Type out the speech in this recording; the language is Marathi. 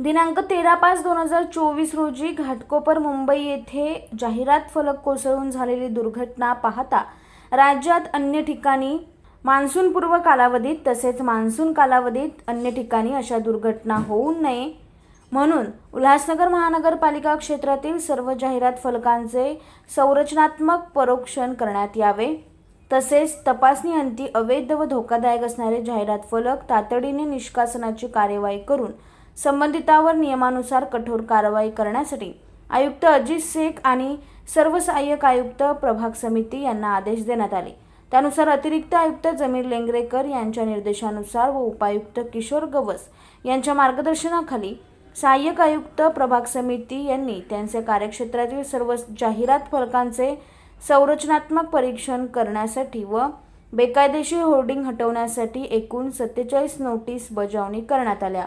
दिनांक तेरा पाच दोन हजार चोवीस रोजी घाटकोपर मुंबई येथे जाहिरात फलक कोसळून झालेली दुर्घटना पाहता राज्यात अन्य ठिकाणी मान्सूनपूर्व कालावधीत तसेच मान्सून कालावधीत अन्य ठिकाणी अशा दुर्घटना होऊ नये. म्हणून उल्हासनगर महानगरपालिका क्षेत्रातील सर्व जाहिरात फलकांचे संरचनात्मक परोक्षण करण्यात यावे. तसेच तपासणी अंती अवैध व धोकादायक असणारे जाहिरात फलक तातडीने निष्कासनाची कार्यवाही करून संबंधितावर नियमानुसार कठोर कारवाई करण्यासाठी आयुक्त अजित शेख आणि सर्व सहाय्यक आयुक्त प्रभाग समिती यांना आदेश देण्यात आले. त्यानुसार अतिरिक्त आयुक्त जमीर लेंगरेकर यांच्या निर्देशानुसार व उपायुक्त किशोर गवस यांच्या मार्गदर्शनाखाली सहाय्यक आयुक्त प्रभाग समिती यांनी त्यांचे कार्यक्षेत्रातील सर्व जाहिरात फलकांचे संरचनात्मक परीक्षण करण्यासाठी व बेकायदेशीर होर्डिंग हटवण्यासाठी एकूण सत्तेचाळीस नोटीस बजावणी करण्यात आल्या.